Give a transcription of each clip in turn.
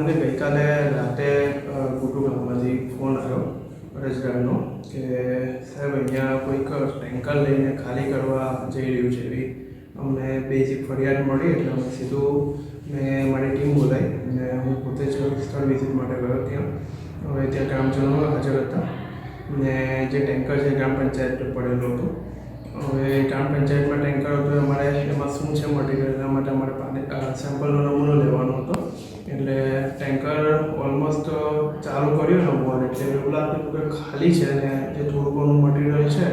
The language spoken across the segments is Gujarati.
મને ગઈકાલે રાતે કુટુંબ ગામમાંથી ફોન આવ્યો રેસ્ટોરન્ટનો કે, સાહેબ, અહીંયા કોઈક ટેન્કર લઈને ખાલી કરવા જઈ રહ્યું છે એવી. અમને બેઝિક ફરિયાદ મળી એટલે અમે સીધું મેં મારી ટીમ બોલાવી અને હું પોતે જ સ્થળ વિઝિટ માટે ગયો ત્યાં. હવે ત્યાં ગ્રામજનો હાજર હતા ને જે ટેન્કર છે ગ્રામ પંચાયત પડેલું હતું. હવે ગ્રામ પંચાયતમાં ટેન્કર હતું અમારે એમાં શું છે મટીરિયલ એના માટે અમારે પાણી સેમ્પલનો નમૂનો લેવાનો હતો એટલે ટેન્કર ઓલમોસ્ટ ચાલુ કર્યું નવું એટલે કે ખાલી છે ને જે થોડું ઘણું મટીરિયલ છે,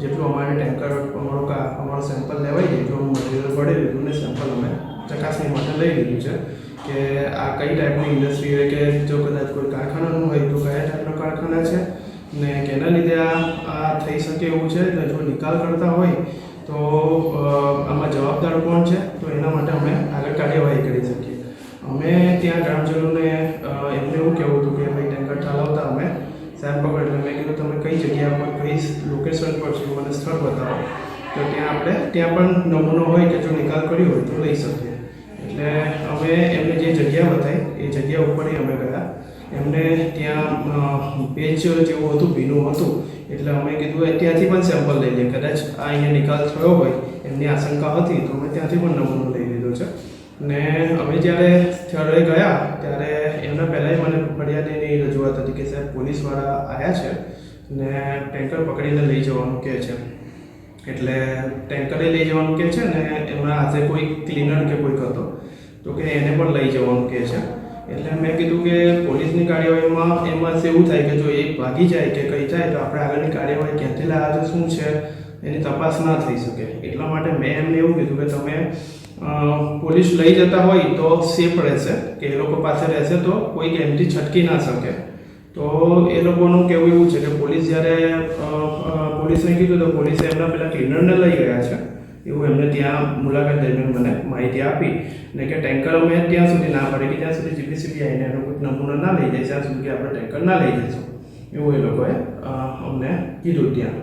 જેટલું અમારે ટેન્કર અમારું કા, અમારું સેમ્પલ લેવાઈ ગયું એટલું મટીરિયલ પડી લીધું ને સેમ્પલ અમે ચકાસણી માટે લઈ લીધું છે કે આ કઈ ટાઈપની ઇન્ડસ્ટ્રી હોય કે જો કદાચ કોઈ કારખાનાનું હોય તો કયા ટાઈપના કારખાના છે ને કેના લીધે આ આ થઈ શકે એવું છે ને જો નિકાલ કરતા હોય તો આમાં જવાબદાર કોણ છે, તો એના માટે અમે આગળ કાર્યવાહી કરી શકીએ. અમે ત્યાં ગ્રામજનોને એમને એવું કહેવું હતું કે ભાઈ ટેન્કર ઠાલવતા અમે સાહેબ એટલે મેં કીધું તમે કઈ જગ્યા પર કઈ લોકેશન પર છો મને સ્થળ બતાવો. તો ત્યાં આપણે, ત્યાં પણ નમૂનો હોય કે જો નિકાલ કર્યો હોય તો લઈ શકીએ. એટલે અમે એમને જે જગ્યા બતાવી એ જગ્યા ઉપર અમે ગયા. એમને ત્યાં પેચ જેવું હતું, ભીનું હતું. એટલે અમે કીધું ત્યાંથી પણ સેમ્પલ લઈ લઈએ કદાચ આ અહીંયા નિકાલ થયો હોય, એમની આશંકા હતી, તો અમે ત્યાંથી પણ નમૂનો લઈ લીધો છે. ને અમે જ્યારે સ્થળે ગયા, ત્યારે એમના પહેલાંય મને ફરિયાદીની રજૂઆત હતી કે, સાહેબ, પોલીસવાળા આવ્યા છે ને ટેન્કર પકડીને લઈ જવાનું કહે છે. એટલે ટેન્કરે લઈ જવાનું કહે છે ને એમના હાથે કોઈ ક્લીનર કે કોઈક હતો, તો કે એને પણ લઈ જવાનું કહે છે. એટલે મેં કીધું કે પોલીસની કાર્યવાહીમાં એમાં એવું થાય કે જો એ ભાગી જાય કે કંઈ થાય, તો આપણે આગળની કાર્યવાહી ક્યાંથી લાવ્યા છે શું છે, એની તપાસ ના થઈ શકે. એટલા માટે મેં એમને એવું કીધું કે, તમે પોલીસ લઈ જતા હોય તો સેફ રહેશે, કે એ લોકો પાસે રહેશે તો કોઈ એમથી છટકી ના શકે. તો એ લોકોનું કહેવું એવું છે કે પોલીસ જ્યારે પોલીસને કીધું તો પોલીસે એમના પેલા ક્લીનરને લઈ ગયા છે. એવું એમને ત્યાં મુલાકાત દરમિયાન મને માહિતી આપી ને કે ટેન્કર અમે ત્યાં સુધી ના પડે કે ત્યાં સુધી જીપીસીબી આવીને એનો કોઈ નમૂનો ના લઈ જાય, ત્યાં સુધી આપણે ટેન્કર ના લઈ જઈશું. એવું એ લોકોએ અમને કીધું ત્યાં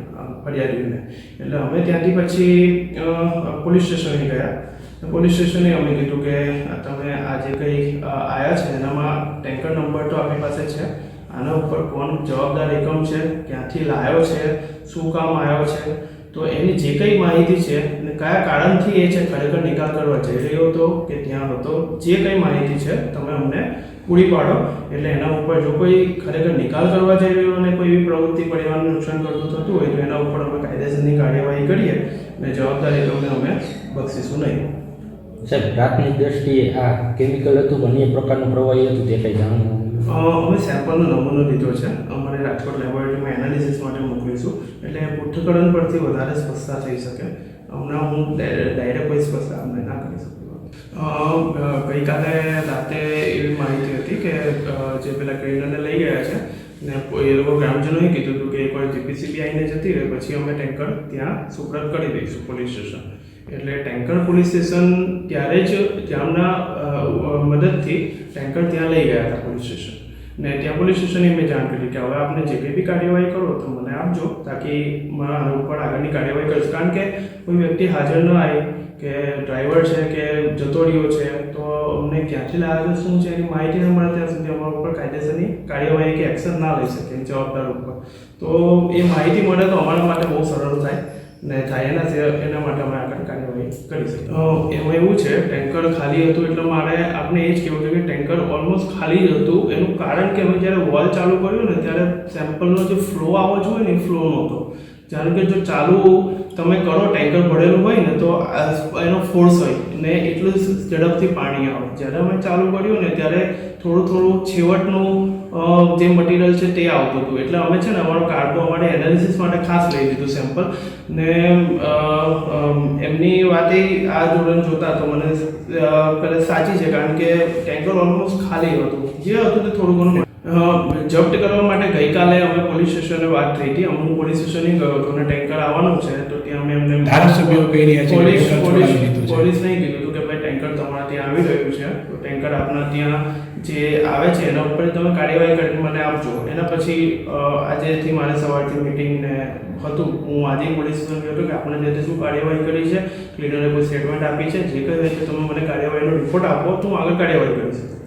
ફરિયાદીઓને. એટલે અમે ત્યાંથી પછી પોલીસ સ્ટેશને ગયા. પોલીસ સ્ટેશને અમે કીધું કે તમે આ જે કંઈ આવ્યા છે? એનામાં ટેન્કર નંબર તો આપણી પાસે છે. આના ઉપર કોણ જવાબદાર એકમ છે? ક્યાંથી લાવ્યો છે? શું કામ આવ્યો છે? તો એની જે કંઈ માહિતી છે અને કયા કારણથી એ છે, ખરેખર નિકાલ કરવા જઈ રહ્યો હતો કે ત્યાં હતો, જે કંઈ માહિતી છે તમે અમને પૂરી પાડો. એટલે એના ઉપર જો કોઈ ખરેખર નિકાલ કરવા જઈ રહ્યો અને કોઈ એવી પ્રવૃત્તિ પરિવારને નુકસાન કરતું થતું હોય તો એના ઉપર અમે કાયદેસરની કાર્યવાહી કરીએ અને જવાબદારી તમને અમે બક્ષીશું નહીં. સાહેબ, રાતની દ્રષ્ટિએ આ કેમિકલ હતું અન્ય પ્રકારનું પ્રવાહી હતું, તે કંઈ જાણવું? અમે સેમ્પલનો નમૂનો લીધો છે. અમારે રાજકોટ લેબોરેટરીમાં એનાલિસિસ માટે મોકલીશું. એટલે પૃથ્થકરણ પરથી વધારે સ્પષ્ટતા થઈ શકે. હમણાં હું ડાયરેક્ટ કોઈ સ્પષ્ટતા અમને ના કરી શકું. ગઈકાલે રાતે એવી માહિતી હતી કે જે પેલા ક્લીનરને લઈ ગયા છે, ને એ લોકો ગ્રામજનોએ કીધું હતું કે એકવાર જીપીસીબી આવીને જતી રહે, પછી અમે ટેન્કર ત્યાં સુપ્રત કરી દઈશું પોલીસ સ્ટેશન. એટલે ટેન્કર પોલીસ સ્ટેશન ત્યારે જ ત્યાંના મદદથી ટેન્કર ત્યાં લઈ ગયા હતા પોલીસ સ્ટેશન. ને ત્યાં પોલીસ સ્ટેશને મેં જાણ કરી કે હવે આપણે જે કંઈ બી કાર્યવાહી કરો તો મને આપજો, તાકી મારા આના ઉપર આગળની કાર્યવાહી કરીશ. કારણ કે કોઈ વ્યક્તિ હાજર ન આવે કે ડ્રાઈવર છે કે જતો છે, તો અમને ક્યાંથી લાગે શું છે, એની માહિતી ન મળે ત્યાં સુધી અમારા ઉપર કાયદેસરની કાર્યવાહી કે એક્શન ના લઈ શકે જવાબદાર ઉપર. તો એ માહિતી મળે તો અમારા માટે બહુ સરળ થાય. ને થાય એના એના માટે અમે આગળ કાર્યવાહી કરી શકીએ એમાં એવું છે, ટેન્કર ખાલી હતું એટલે મારે આપણે એ જ કહેવું છે કે ટેન્કર ઓલમોસ્ટ ખાલી જ હતું. એનું કારણ કે અમે જ્યારે વોલ ચાલુ કર્યું ને ત્યારે સેમ્પલનો જે ફ્લો આવો જોઈએ ને ફ્લો નહોતો. કારણ કે જો ચાલુ તમે કરો, ટેન્કર ભરેલું હોય ને, તો એનો ફોર્સ હોય ને એટલું ઝડપથી પાણી આવે. જ્યારે અમે ચાલુ કર્યું ને, ત્યારે થોડું થોડું છેવટનું જે મટીરિયલ છે તે આવતું હતું. એટલે અમે છે ને અમારો કાર્બો અમારે એનાલિસિસ માટે ખાસ લઈ લીધું સેમ્પલ ને એમની વાતે આ ધોરણ જોતા તો મને પહેલાં સાચી છે, કારણ કે ટેન્કર ઓલમોસ્ટ ખાલી હતું. જે હતું તે થોડું ઘણું જપ્ત કરવા માટે ગઈકાલે અમે પોલીસ સ્ટેશને વાત થઈ હતી. હું પોલીસ સ્ટેશને ગયો હતો અને ટેન્કર આવવાનું છે તો ત્યાં અમે એમને ધારાસભ્યો કહી રહ્યા છે પોલીસ પોલીસ પોલીસને કીધું હતું કે ભાઈ ટેન્કર તમારા ત્યાં આવી રહ્યું છે. તો ટેન્કર આપના ત્યાં જે આવે છે એના ઉપર તમે કાર્યવાહી કરીને મને આપજો. એના પછી આજેથી મારે સવારથી મિટિંગ ને હતું. હું આજે પોલીસ સ્ટેશન ગયો હતો કે આપણે જે શું કાર્યવાહી કરી છે? ક્લીનરે કોઈ સ્ટેટમેન્ટ આપી છે? જે કહે છે તમે મને કાર્યવાહીનો રિપોર્ટ આપો તો હું આગળ કાર્યવાહી કરી શકું